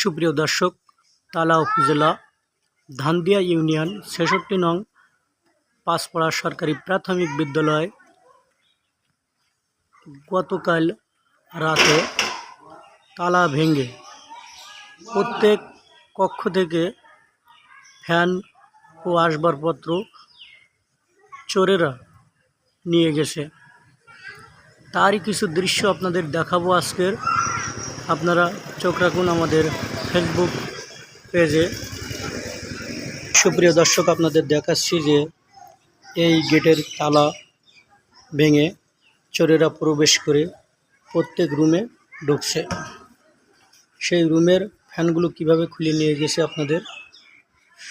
সুপ্রিয় দর্শক, তালা উপজেলা ধানদিয়া ইউনিয়ন ছেষট্টি নং পাঁচপাড়া সরকারি প্রাথমিক বিদ্যালয় গতকাল রাতে তালা ভেঙে প্রত্যেক কক্ষ থেকে ফ্যান ও আসবাবপত্র চোরেরা নিয়ে গেছে। তারই কিছু দৃশ্য আপনাদের দেখাবো আজকের। আপনারা চোখ রাখুন আমাদের ফেসবুক পেজে সুপ্রিয় দর্শক, আপনাদের দেখাচ্ছি যে এই গেটের তালা ভেঙে চোরেরা প্রবেশ করে প্রত্যেক রুমে ঢুকছে। সেই রুমের ফ্যানগুলো কীভাবে খুলে নিয়ে গেছে আপনাদের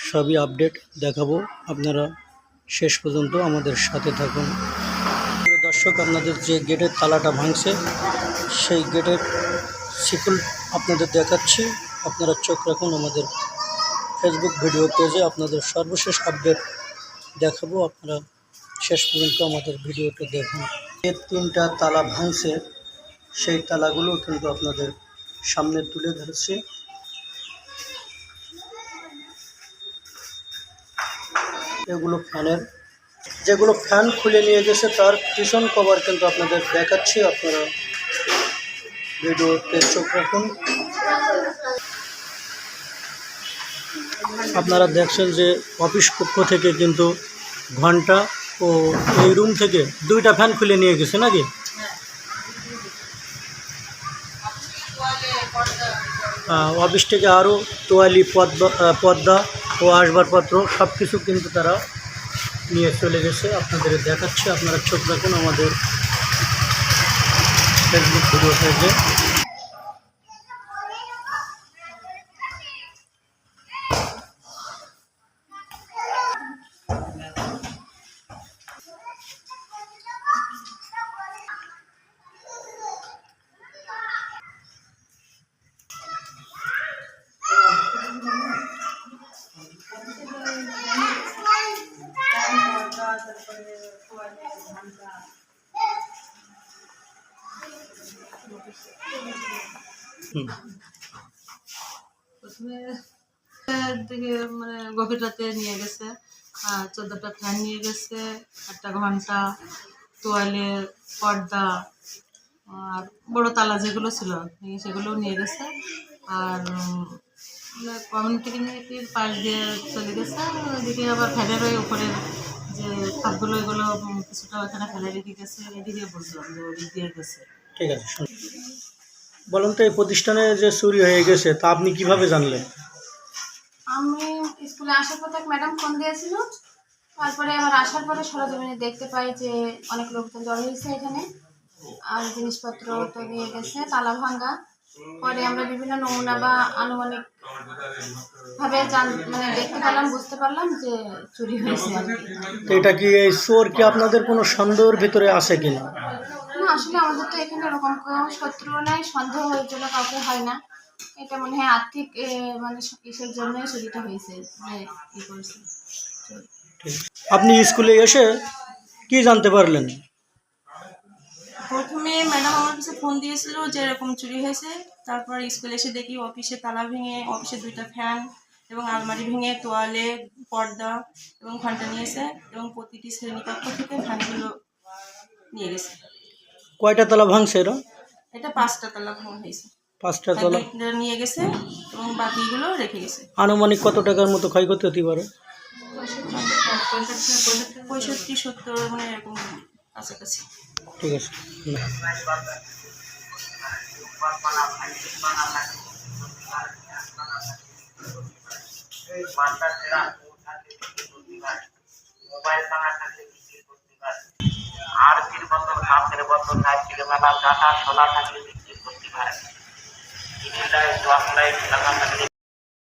সবই আপডেট দেখাবো। আপনারা শেষ পর্যন্ত আমাদের সাথে থাকুন। দর্শক, আপনাদের যে গেটের তালাটা ভাঙছে, সেই গেটের শিকল আপনাদের দেখাচ্ছি। আপনারা চোখ রাখুন আমাদের ফেসবুক ভিডিও পেজে আপনাদের সর্বশেষ আপডেট দেখাবো। আপনারা শেষ পর্যন্ত আমাদের ভিডিওটা দেখুন। যে তিনটা তালা ভাঙছে, সেই তালাগুলো কিন্তু আপনাদের সামনে তুলে ধরেছে। এগুলো ফ্যানের, যেগুলো ফ্যান খুলে নিয়ে গেছে, তার পিছন কভার কিন্তু আপনাদের দেখাচ্ছি। আপনারা ভিডিওতে চোখ রাখুন। আপনারা দেখছেন যে অফিস কক্ষ থেকে কিন্তু ঘণ্টা ও এই রুম থেকে দুইটা ফ্যান খুলে নিয়ে গেছে নাকি? অফিস থেকে আরও তোয়ালি, পদ্মা পর্দা ও আসবাবপত্র সব কিছু কিন্তু তারা নিয়ে চলে গেছে। আপনাদের দেখাচ্ছে, আপনারা চোখ রাখুন আমাদের ফেসবুক ভিডিও পেজে প্রথমে দিকে মানে গভীর রাতে নিয়ে গেছে চোদ্দোটা ফ্যান নিয়ে গেছে একটা ঘণ্টা তোয়ালে পর্দা আর বড় তালা যেগুলো ছিল সেগুলোও নিয়ে গেছে আর কমিউনিটি ক্লিনিকের পাশ দিয়ে চলে গেছে ওইদিকে আবার ফ্যানের ওই উপরের যে খাপগুলো এগুলো কিছুটা ওখানে ফেলে রেখে গেছে এদিকে বুঝলাম যে ওদিক দিয়ে গেছে। ঠিক আছে বলুন তো এই প্রতিষ্ঠানে যে চুরি হয়ে গেছে তা আপনি কীভাবে জানলেন? আমি স্কুলে আসার পর এক ম্যাডাম ফোন দিয়েছিল। তারপরে আবার আসার পরে সরজমিনে দেখতে পাই যে অনেক লোকজন জড়ো হয়েছে এখানে। আর জিনিসপত্র তো নিয়ে গেছে তালা ভাঙ্গা। পরে আমরা বিভিন্ন নমুনা বা আনুমানিক ভাবে জান মানে দেখতে পারলাম বুঝতে পারলাম যে চুরি হয়েছে এটা কি এই চোর কি আপনাদের কোনো সন্দেহের ভিতরে আছে কিনা? না আসলে আমাদের তো এখানে এরকম কোনো শত্রু নাই সন্দেহ হয়ে জন্য কাউকে হয় না। এটা মনে হয় আর্থিক মানে ইসের জন্যই চুরিটা হয়েছে যে ই করছে। আপনি স্কুলে এসে কি জানতে পারলেন? প্রথমে ম্যাডাম আমার কাছে ফোন দিয়েছিল যে এরকম চুরি হয়েছে। তারপর স্কুলে এসে দেখি অফিসে তালা ভেঙে অফিসে দুইটা ফ্যান এবং আলমারি ভেঙে তোয়ালে পর্দা এবং ঘণ্টা নিয়েছে এবং প্রতিটি শ্রেণীকক্ষ থেকে ফ্যানগুলো নিয়ে গেছে। কয়টা তলা ভাঙছে এরা? এটা পাঁচটা তলা ভাঙা হয়েছে। পাঁচটা তলা। নিয়ে গেছে এবং বাকিগুলো রেখে গেছে। আনুমানিক কত টাকার মতো ক্ষয়ক্ষতি হতে পারে? পঁয়ষট্টি সত্তর মানে এরকম কাছাকাছি। ঠিক আছে আর তিন বছর সাইকেলে মেলা কাটা সোনা থাকলে বিক্রি করতে পারে। ইনিটাই দশ লাইট টাকা থাকলে